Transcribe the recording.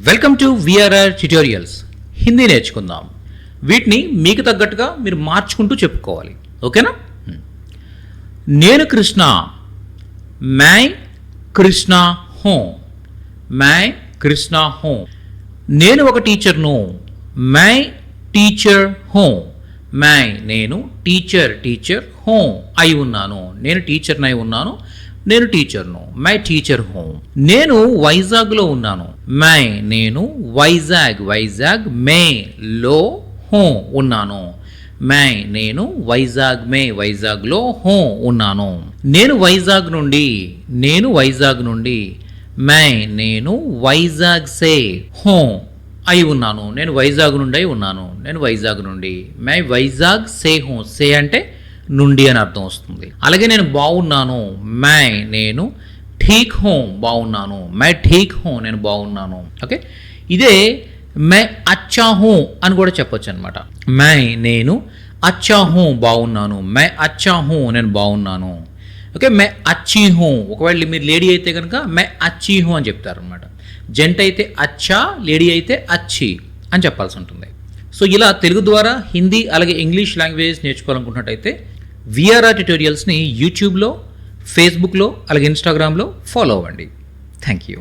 Welcome to VRR tutorials Hindi నేర్చుకుందాం. వీటిని మీకు తగ్గట్టుగా మీరు మార్చుకుంటూ చెప్పుకోవాలి. ఓకేనా? నేను కృష్ణ. మై కృష్ణ హో. మై కృష్ణ హో. నేను ఒక టీచర్ను. మై టీచర్ హో. మై నేను టీచర్ టీచర్ హో. అయి ఉన్నాను. నేను టీచర్ని అయి ఉన్నాను. నేను టీచర్ను మై టీచర్ హోమ్. నేను వైజాగ్లో ఉన్నాను. మై నేను వైజాగ్ వైజాగ్ మే లో హో ఉన్నాను. మై నేను వైజాగ్ మే వైజాగ్లో హో ఉన్నాను. నేను వైజాగ్ నుండి నేను వైజాగ్ నుండి మై నేను వైజాగ్ సే హో అయి ఉన్నాను. నేను వైజాగ్ నుండి అయి ఉన్నాను. నేను వైజాగ్ నుండి మై వైజాగ్ సే హో. సే అంటే నుండి అని అర్థం వస్తుంది. అలాగే నేను బాగున్నాను మై నేను ఠీక్ హో బాగున్నాను మై ఠీక్ హో నేను బాగున్నాను. ఓకే ఇదే మై అచ్చా హూ అని కూడా చెప్పొచ్చు అనమాట మై నేను అచ్చా హో బాగున్నాను మై అచ్చా హూ నేను బాగున్నాను. ఓకే మే అచ్చి హూ. ఒకవేళ మీరు లేడీ అయితే కనుక మే అచ్చి హో అని చెప్తారు అనమాట జెంట్ అయితే అచ్చా లేడీ అయితే అచ్చి అని చెప్పాల్సి ఉంటుంది. సో ఇలా తెలుగు ద్వారా హిందీ అలాగే ఇంగ్లీష్ లాంగ్వేజ్ నేర్చుకోవాలనుకున్నట్టయితే విఆర్ఆర్ ట్యూటోరియల్స్ని యూట్యూబ్లో ఫేస్బుక్లో అలాగే ఇన్స్టాగ్రామ్లో ఫాలో అవ్వండి. Thank you